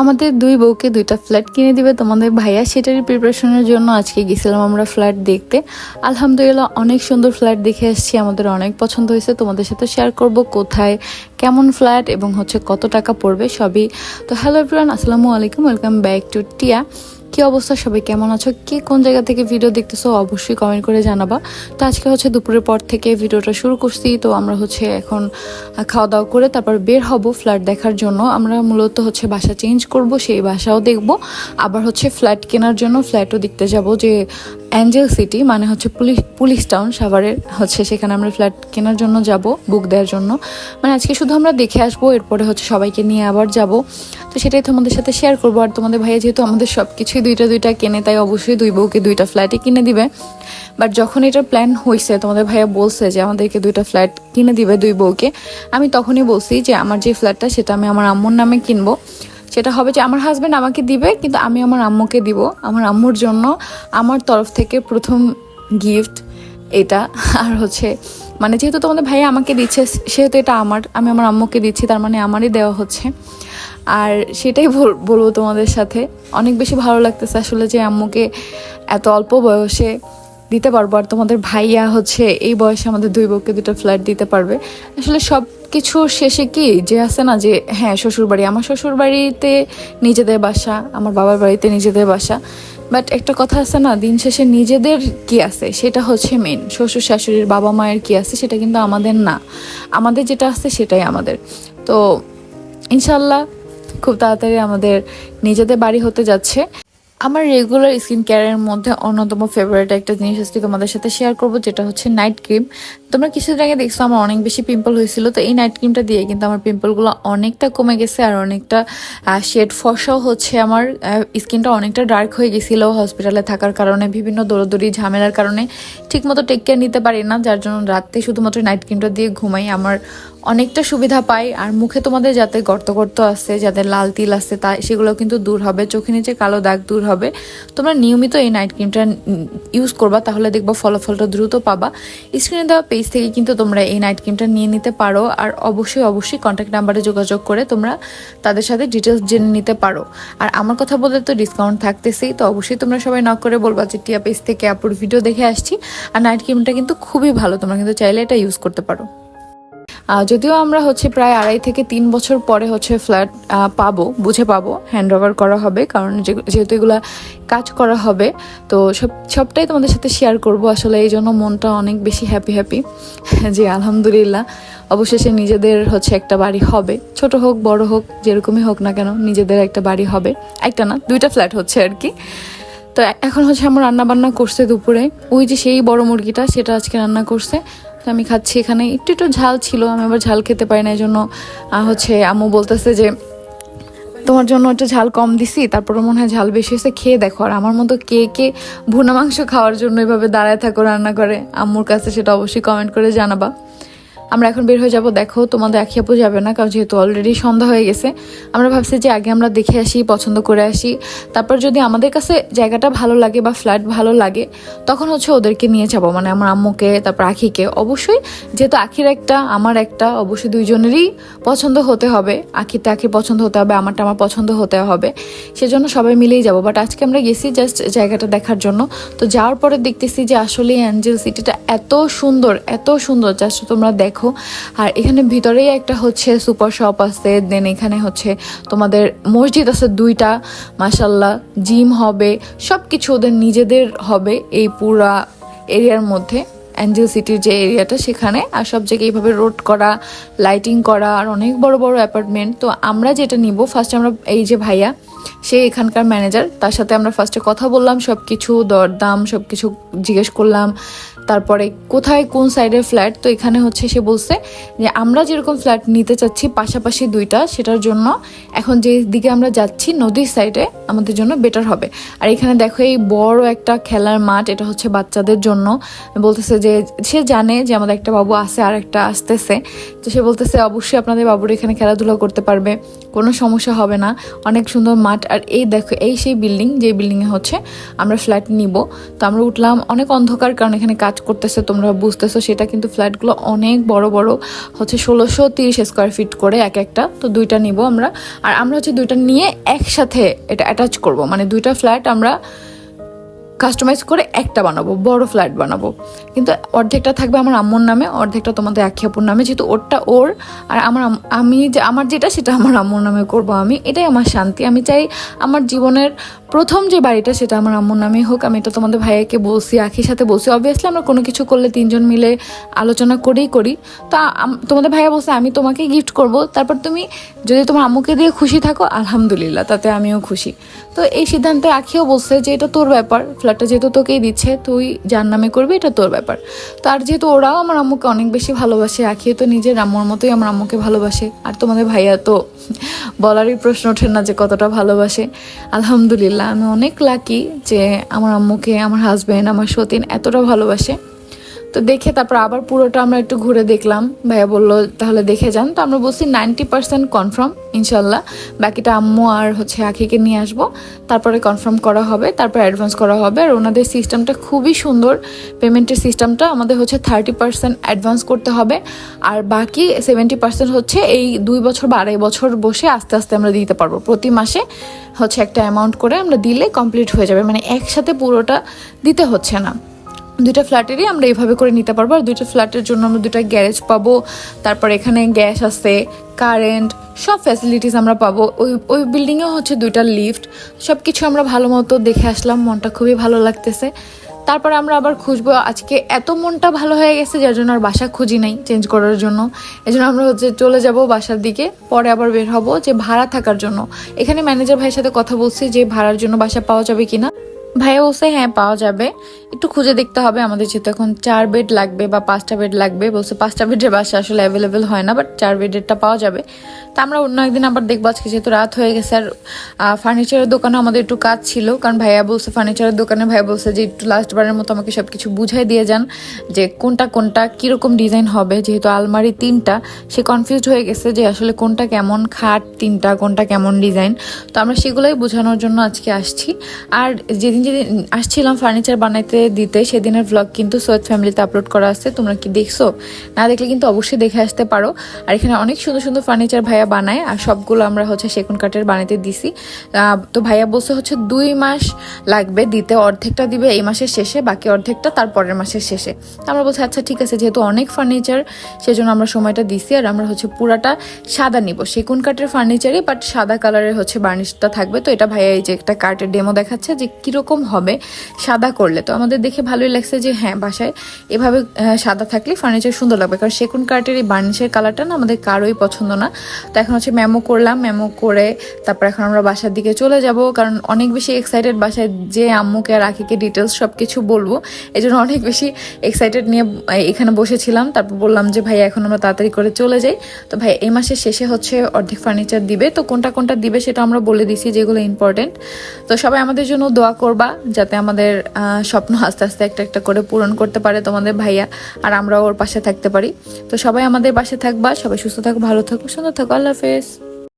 আমাদের দুই বউকে দুইটা ফ্ল্যাট কিনে দিবে। তোমাদের ভাইয়া সেটারই প্রিপারেশনের জন্য আজকে গেছিলাম আমরা ফ্ল্যাট দেখতে। আলহামদুলিল্লাহ, অনেক সুন্দর ফ্ল্যাট দেখে এসেছি আমাদের অনেক পছন্দ হয়েছে। তোমাদের সাথে শেয়ার করব কোথায়, কেমন ফ্ল্যাট এবং হচ্ছে কত টাকা পড়বে সবই। তো হ্যালো এভরিওয়ান আসসালামু আলাইকুম। ওয়েলকাম ব্যাক টু টিয়া কি অবস্থা? সবাই কেমন আছো? কে কোন জায়গা থেকে ভিডিও দেখতেছো অবশ্যই কমেন্ট করে জানাবা। তো আজকে হচ্ছে দুপুরের পর থেকে ভিডিওটা শুরু করছি। তো আমরা হচ্ছে এখন খাওয়া দাওয়া করে তারপর বের হব ফ্ল্যাট দেখার জন্য। আমরা মূলত হচ্ছে বাসা চেঞ্জ করব, সেই বাসাও দেখব। আবার হচ্ছে ফ্ল্যাট কেনার জন্য ফ্ল্যাটও দেখতে যাব যে অ্যাঞ্জেল সিটি মানে হচ্ছে পুলিশ পুলিশ টাউন সাভারের হচ্ছে সেখানে আমরা ফ্ল্যাট কেনার জন্য যাব বুক দেওয়ার জন্য। মানে আজকে শুধু আমরা দেখে আসব, এরপরে হচ্ছে সবাইকে নিয়ে আবার যাব। তো সেটাই তোমাদের সাথে শেয়ার করব। আর তোমাদের ভাইয়া যেহেতু আমাদের সব কিছুই দুইটা দুইটা কেনে, তাই অবশ্যই দুই বউকে দুইটা ফ্ল্যাটই কিনে দিবে। বাট যখন এটার প্ল্যান হয়েছে তোমাদের ভাইয়া বলছে যে আমাদেরকে দুইটা ফ্ল্যাট কিনে দিবে দুই বউকে, আমি তখনই বলছি যে আমার যে ফ্ল্যাটটা সেটা আমি আমার আম্মুর নামে কিনবো। সেটা হবে যে আমার হাজব্যান্ড আমাকে দিবে, কিন্তু আমি আমার আম্মুকে দিব। আমার আম্মুর জন্য আমার তরফ থেকে প্রথম গিফট এটা। আর হচ্ছে মানে যেহেতু তোমাদের ভাই আমাকে দিচ্ছে, সেহেতু এটা আমার, আমি আমার আম্মুকে দিচ্ছি, তার মানে আমারই দেওয়া হচ্ছে। আর সেটাই বল- বলব তোমাদের সাথে, অনেক বেশি ভালো লাগতেছে আসলে যে আম্মুকে এত অল্প বয়সে দিতে পারব। আর তোমাদের ভাইয়া হচ্ছে এই বয়সে আমাদের দুই বউকে দুটো ফ্ল্যাট দিতে পারবে। আসলে সব কিছু শেষে কি যে আছে না যে হ্যাঁ শ্বশুর বাড়ি আমার শ্বশুর বাড়িতে নিজেদের বাসা, আমার বাবার বাড়িতে নিজেদের বাসা বাট একটা কথা আছে না, দিন শেষে নিজেদের কি আছে? সেটা হচ্ছে মেন শ্বশুর শাশুড়ির বাবা মায়ের কি আছে? সেটা কিন্তু আমাদের না। আমাদের যেটা আছে সেটাই আমাদের। তো ইনশাল্লাহ খুব তাড়াতাড়ি আমাদের নিজেদের বাড়ি হতে যাচ্ছে। আমার রেগুলার স্কিন কেয়ারের মধ্যে অন্যতম ফেভারিট একটা জিনিস আজকে তোমাদের সাথে শেয়ার করব, যেটা হচ্ছে নাইট ক্রিম তোমরা কিছুদিন আগে দেখছ আমার অনেক বেশি পিম্পল হয়েছিল, তো এই নাইট ক্রিমটা দিয়ে কিন্তু আমার পিম্পলগুলো অনেকটা কমে গেছে আর অনেকটা শেড ফসাও হচ্ছে আমার স্কিনটা অনেকটা ডার্ক হয়ে গেছিল হসপিটালে থাকার কারণে, বিভিন্ন দৌড়দৌড়ি, ঝামেলার কারণে ঠিকমতো টেক কেয়ার নিতে পারি না, যার জন্য রাতে শুধুমাত্র নাইট ক্রিমটা দিয়ে ঘুমাই আমার অনেকটা সুবিধা পাই, আর মুখে তোমাদের যাতে গর্ত গর্ত আছে, যাদের লাল তিল আছে, তা সেগুলো কিন্তু দূর হবে, চোখে নিচে কালো দাগ দূর হবে। তোমরা নিয়মিত এই নাইট ক্রিমটা ইউজ করবা, তাহলে দেখবা ফলাফলটা দ্রুত পাবা। স্ক্রিনে দেওয়া পেজ থেকে কিন্তু তোমরা এই নাইট ক্রিমটা নিয়ে নিতে পারো, আর অবশ্যই অবশ্যই কন্ট্যাক্ট নাম্বারে যোগাযোগ করে তোমরা তাদের সাথে ডিটেলস জেনে নিতে পারো। আর আমার কথা বলতে তো ডিসকাউন্ট থাকতেছেই, তো অবশ্যই তোমরা সবাই নক করে বলবা যে, টিয়া পেজ থেকে আপুর ভিডিও দেখে আসছি। আর নাইট ক্রিমটা কিন্তু খুবই ভালো, তোমরা কিন্তু চাইলে এটা ইউজ করতে পারো। যদিও আমরা হচ্ছে প্রায় আড়াই থেকে তিন বছর পরে হচ্ছে ফ্ল্যাট পাবো, বুঝে পাবো হ্যান্ড ওভার করা হবে, কারণ যেহেতু এগুলা কাজ করা হবে, তো সব, সবটাই তোমাদের সাথে শেয়ার করব। আসলে এই জন্য মনটা অনেক বেশি হ্যাপি হ্যাপি যে আলহামদুলিল্লাহ। অবশেষে নিজেদের হচ্ছে একটা বাড়ি হবে। ছোট হোক, বড় হোক, যেরকমই হোক না কেন, নিজেদের একটা বাড়ি হবে। একটা না, দুইটা ফ্ল্যাট হচ্ছে আর কি। তো এখন হচ্ছে আমার রান্না বান্না করছে দুপুরে। ওই যে সেই বড় মুরগিটা, সেটা আজকে রান্না করছে। তো আমি খাচ্ছি এখানে। একটু একটু ঝাল ছিল, আমি আবার ঝাল খেতে পারি না এই জন্য হচ্ছে আম্মু বলতেছে যে, তোমার জন্য একটু ঝাল কম দিছি তারপরে মনে হয় ঝাল বেশি হয়েছে, খেয়ে দেখো। আর আমার মতো কে কে ভুনা মাংস খাওয়ার জন্য এভাবে দাঁড়ায় থাকো, রান্না করে, আম্মুর কাছে সেটা অবশ্যই কমেন্ট করে জানাবা। আমরা এখন বের হয়ে যাব। দেখো, তোমাদের আখি আপু যাবে না, কারণ যেহেতু অলরেডি সন্ধ্যা হয়ে গেছে। আমরা ভাবছি যে আগে আমরা দেখে আসি, পছন্দ করে আসি। তারপর যদি আমাদের কাছে জায়গাটা ভালো লাগে বা ফ্ল্যাট ভালো লাগে, তখন হচ্ছে ওদেরকে নিয়ে যাব। মানে আমার আম্মুকে, তারপর আখিকে। অবশ্যই, যেহেতু আখির একটা, আমার একটা, অবশ্যই দুইজনেরই পছন্দ হতে হবে। আখিরটা আখির পছন্দ হতে হবে, আমারটা আমার পছন্দ হতে হবে। সেজন্য সবাই মিলেই যাব। বাট আজকে আমরা গেছি জাস্ট জায়গাটা দেখার জন্য। তো যাওয়ার পরে দেখতেছি যে আসলে অ্যাঞ্জেল সিটিটা এত সুন্দর এত সুন্দর। জাস্ট তোমরা দেখো আর এখানে ভিতরেই একটা হচ্ছে সুপার শপ আছে দেন এখানে হচ্ছে তোমাদের মসজিদ আছে দুইটা মাসাল্লাহ জিম হবে সব কিছু ওদের নিজেদের হবে এই পুরা এরিয়ার মধ্যে। অ্যাঞ্জেল সিটির যে এরিয়াটা সেখানে, আর সব জায়গায় এইভাবে রোড করা লাইটিং করা, আর অনেক বড় বড় অ্যাপার্টমেন্ট তো আমরা যেটা নিব ফার্স্ট আমরা এই যে ভাইয়া, সে এখানকার ম্যানেজার তার সাথে আমরা ফার্স্টে কথা বললাম সব কিছু দরদাম সব কিছু জিজ্ঞেস করলাম তারপরে কোথায় কোন সাইডের ফ্ল্যাট, তো এখানে হচ্ছে সে বলছে যে আমরা যেরকম ফ্ল্যাট নিতে চাচ্ছি পাশাপাশি দুইটা, সেটার জন্য এখন যে দিকে আমরা যাচ্ছি নদীর সাইডে আমাদের জন্য বেটার হবে। আর এখানে দেখো এই বড় একটা খেলার মাঠ, এটা হচ্ছে বাচ্চাদের জন্য। বলতেছে যে, সে জানে যে আমাদের একটা বাবু আছে আর একটা আসতেছে। তো সে বলতেছে, অবশ্যই আপনাদের বাবুর এখানে খেলাধুলা করতে পারবে, কোনো সমস্যা হবে না, অনেক সুন্দর মাঠ। আর এই দেখো, এই সেই বিল্ডিং, যে বিল্ডিংয়ে হচ্ছে আমরা ফ্ল্যাট নিব। তো আমরা উঠলাম, অনেক অন্ধকার কারণ এখানে কাজ কাজ করতেছে, তোমরা বুঝতেছো, সেটা কিন্তু ফ্ল্যাটগুলো অনেক বড় বড়, হচ্ছে ষোলোশো তিরিশ স্কোয়ার ফিট করে এক একটা। তো দুইটা নিব আমরা। আর আমরা হচ্ছে দুইটা নিয়ে একসাথে এটা অ্যাটাচ করব। মানে দুইটা ফ্ল্যাট আমরা কাস্টমাইজ করে একটা বানাবো, বড় ফ্ল্যাট বানাবো। কিন্তু অর্ধেকটা থাকবে আমার আম্মুর নামে, অর্ধেকটা তোমাদের আখিয়াপুর নামে, যেহেতু ওরটা ওর, আর আমার আমি যে আমার যেটা সেটা আমার আম্মুর নামে করব আমি, এটাই আমার শান্তি। আমি চাই আমার জীবনের প্রথম যে বাড়িটা সেটা আমার আম্মুর নামেই হোক, আমি এটা তোমাদের ভাইয়াকে বলছি, আখির সাথে বলছি। অবভিয়াসলি আমরা কোনো কিছু করলে তিনজন মিলে আলোচনা করেই করি। তো তোমাদের ভাইয়া বলছে, আমি তোমাকে গিফট করব। তারপর তুমি যদি তোমার আম্মুকে দিয়ে খুশি থাকো, আলহামদুলিল্লাহ, তাতে আমিও খুশি। তো এই সিদ্ধান্তে আখিও বলছে যে, এটা তোর ব্যাপার ফ্ল্যাটটা যেহেতু তোকেই দিচ্ছে, তুই যার নামে করবি, এটা তোর ব্যাপার। তো আর যেহেতু ওরাও আমার আম্মুকে অনেক বেশি ভালোবাসে, আখিও তো নিজের, আম্মুর মতোই আমার আম্মুকে ভালোবাসে। আর তোমাদের ভাইয়া তো বলারই প্রশ্ন ওঠে না যে কতটা ভালোবাসে। আলহামদুলিল্লাহ, আমি অনেক লাকি যে আমার আম্মুকে, আমার হাজব্যান্ড আমার সতীন এতটা ভালোবাসে। তো দেখে তারপর আবার পুরোটা আমরা একটু ঘুরে দেখলাম। ভাইয়া বলল, তাহলে দেখে যান। তো আমরা বলছি নাইনটি পার্সেন্ট কনফার্ম ইনশাল্লাহ। বাকিটা আম্মু আর হচ্ছে আখিকে নিয়ে আসব। তারপরে কনফার্ম করা হবে, তারপর অ্যাডভান্স করা হবে। আর ওনাদের সিস্টেমটা খুবই সুন্দর। পেমেন্টের সিস্টেমটা আমাদের হচ্ছে থার্টি পার্সেন্ট অ্যাডভান্স করতে হবে। আর বাকি সেভেন্টি পার্সেন্ট হচ্ছে এই দুই বছর বা আড়াই বছর বসে আস্তে আস্তে আমরা দিতে পারব। প্রতি মাসে হচ্ছে একটা অ্যামাউন্ট করে আমরা দিলে কমপ্লিট হয়ে যাবে। মানে একসাথে পুরোটা দিতে হচ্ছে না। দুইটা ফ্ল্যাটেরই আমরা এইভাবে করে নিতে পারব, আর দুইটা ফ্ল্যাটের জন্য আমরা দুইটা গ্যারেজ পাবো। তারপর এখানে গ্যাস আছে, কারেন্ট, সব ফ্যাসিলিটিস আমরা পাবো। ওই ওই বিল্ডিংয়েও হচ্ছে দুইটা লিফট সব কিছু আমরা ভালো মতো দেখে আসলাম, মনটা খুবই ভালো লাগতেছে। তারপর আমরা আবার খুঁজবো, আজকে এত মনটা ভালো হয়ে গেছে, যার জন্য আর বাসা খুঁজি নাই চেঞ্জ করার জন্য। এই জন্য আমরা হচ্ছে চলে যাব বাসার দিকে, পরে আবার বের হব যে ভাড়া থাকার জন্য। এখানে ম্যানেজার ভাইয়ের সাথে কথা বলছি যে ভাড়ার জন্য বাসা পাওয়া যাবে কিনা। ভাইয়া বলছে হ্যাঁ পাওয়া যাবে। একটু খুঁজে দেখতে হবে আমাদের, যেহেতু এখন চার বেড লাগবে বা পাঁচটা বেড লাগবে। বলছে, পাঁচটা বেডের বাসা আসলে অ্যাভেলেবেল হয় না বাট চার বেডেরটা পাওয়া যাবে। তা আমরা অন্য একদিন আবার দেখব, আজকে যেহেতু রাত হয়ে গেছে। আর ফার্নিচারের দোকানে আমাদের একটু কাজ ছিল, কারণ ভাইয়া বলছে ফার্নিচারের দোকানে ভাইয়া বলছে যে, একটু লাস্ট বারের মতো আমাকে সব কিছু বুঝাই দিয়ে যান, যে কোনটা কোনটা কীরকম ডিজাইন হবে। যেহেতু আলমারি তিনটা, সে কনফিউজড হয়ে গেছে যে আসলে কোনটা কেমন খাট তিনটা, কোনটা কেমন ডিজাইন তো আমরা সেগুলোই বোঝানোর জন্য আজকে আসছি। আর যেদিন যেদিন আসছিলাম ফার্নিচার বানাইতে দিতে, সেদিনের ব্লগ কিন্তু সৈয়দ ফ্যামিলিতে আপলোড করা আছে, তোমরা কি দেখছ? না দেখলে কিন্তু অবশ্যই দেখে আসতে পারো। আর এখানে অনেক সুন্দর সুন্দর ফার্নিচার ভাইয়া বানায়, আর সবগুলো আমরা হচ্ছে সেগুন কাঠের বানাইতে দিছি। তো ভাইয়া বলছে হচ্ছে দুই মাস লাগবে দিতে, অর্ধেকটা দিবে এই মাসের শেষে, বাকি অর্ধেকটা তার পরের মাসের শেষে। আমরা বলছি আচ্ছা ঠিক আছে, যেহেতু অনেক ফার্নিচার সেজন্য আমরা সময়টা দিছি, আর আমরা হচ্ছে পুরাটা সাদা নিব। সেগুন কাঠের ফার্নিচারই বাট সাদা কালারের হচ্ছে বার্নিশটা থাকবে। তো এটা ভাইয়া এই যে একটা কার্টের ডেমো দেখাচ্ছে যে কীরকম হবে, সাদা করলে। তো আমাদের দেখে ভালোই লাগছে যে হ্যাঁ বাসায় এভাবে সাদা থাকলে ফার্নিচার সুন্দর লাগবে। কারণ সেগুন কাঠের এই বার্নিশের কালারটা না আমাদের কারোই পছন্দ না। তো এখন হচ্ছে ম্যামো করলাম ম্যামো করে তারপর এখন আমরা বাসার দিকে চলে যাব। কারণ অনেক বেশি এক্সাইটেড বাসায় যে আম্মুকে আর আখিকে ডিটেলস সব কিছু বলব এই জন্য অনেক বেশি এক্সাইটেড নিয়ে এখানে বসেছিলাম। তারপর বললাম যে, ভাই, এখন আমরা তাড়াতাড়ি করে চলে যাই। তো ভাই, এই মাসের শেষে হচ্ছে অর্ধেক ফার্নিচার দিবে। তো কোনটা কোনটা দিবে সেটা আমরা বলে দিছি যেগুলো ইম্পর্টেন্ট তো সবাই আমাদের জন্য দোয়া করবা। যাতে আমাদের স্বপ্ন আস্তে আস্তে একটা একটা করে পূরণ করতে পারে তোমাদের ভাইয়া, আর আমরাও ওর পাশে থাকতে পারি। তো সবাই আমাদের পাশে থাকবা, সবাই সুস্থ থাকো, ভালো থাকো, সুন্দর থাকো, আল্লাহ হাফেজ।